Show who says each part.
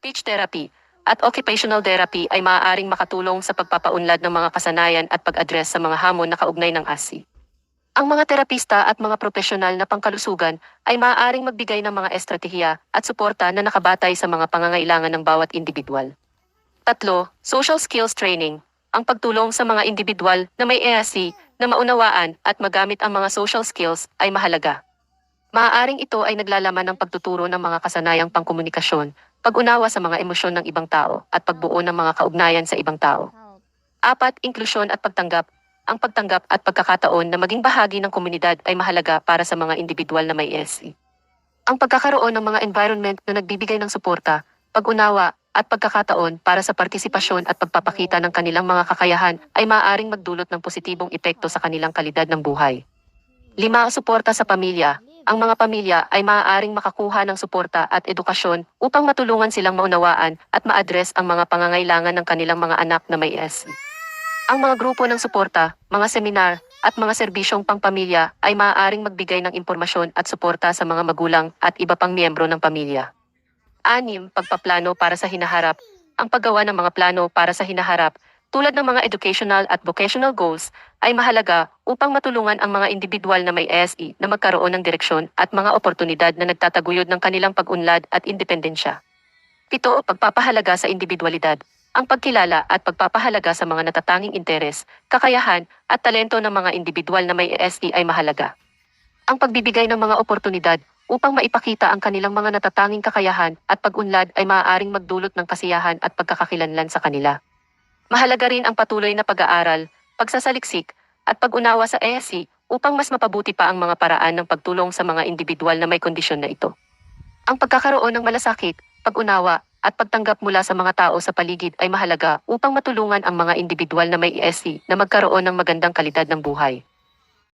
Speaker 1: therapy at occupational therapy ay maaaring makatulong sa pagpapaunlad ng mga kasanayan at pag-address sa mga hamon na kaugnay ng ASI. Ang mga terapista at mga profesional na pangkalusugan ay maaaring magbigay ng mga estratehiya at suporta na nakabatay sa mga pangangailangan ng bawat individual. Tatlo, social skills training. Ang pagtulong sa mga individual na may EAC na maunawaan at magamit ang mga social skills ay mahalaga. Maaaring ito ay naglalaman ng pagtuturo ng mga kasanayang pangkomunikasyon, pag-unawa sa mga emosyon ng ibang tao, at pagbuo ng mga kaugnayan sa ibang tao. Apat, inklusyon at pagtanggap. Ang pagtanggap at pagkakataon na maging bahagi ng komunidad ay mahalaga para sa mga individual na may ESC. Ang pagkakaroon ng mga environment na nagbibigay ng suporta, pag-unawa, at pagkakataon para sa partisipasyon at pagpapakita ng kanilang mga kakayahan ay maaaring magdulot ng positibong epekto sa kanilang kalidad ng buhay. Lima, suporta sa pamilya. Ang mga pamilya ay maaaring makakuha ng suporta at edukasyon upang matulungan silang maunawaan at ma-address ang mga pangangailangan ng kanilang mga anak na may ESC. Ang mga grupo ng suporta, mga seminar, at mga serbisyong pangpamilya ay maaaring magbigay ng impormasyon at suporta sa mga magulang at iba pang miyembro ng pamilya. Anim, pagpaplano para sa hinaharap. Ang paggawa ng mga plano para sa hinaharap, tulad ng mga educational at vocational goals, ay mahalaga upang matulungan ang mga individual na may ESE na magkaroon ng direksyon at mga oportunidad na nagtataguyod ng kanilang pag-unlad at independensya. Pito, pagpapahalaga sa individualidad. Ang pagkilala at pagpapahalaga sa mga natatanging interes, kakayahan, at talento ng mga individual na may ESE ay mahalaga. Ang pagbibigay ng mga oportunidad upang maipakita ang kanilang mga natatanging kakayahan at pag-unlad ay maaaring magdulot ng kasiyahan at pagkakakilanlan sa kanila. Mahalaga rin ang patuloy na pag-aaral, pagsasaliksik, at pag-unawa sa ESE upang mas mapabuti pa ang mga paraan ng pagtulong sa mga individual na may kondisyon na ito. Ang pagkakaroon ng malasakit, pag-unawa, at pagtanggap mula sa mga tao sa paligid ay mahalaga upang matulungan ang mga individual na may ESE na magkaroon ng magandang kalidad ng buhay.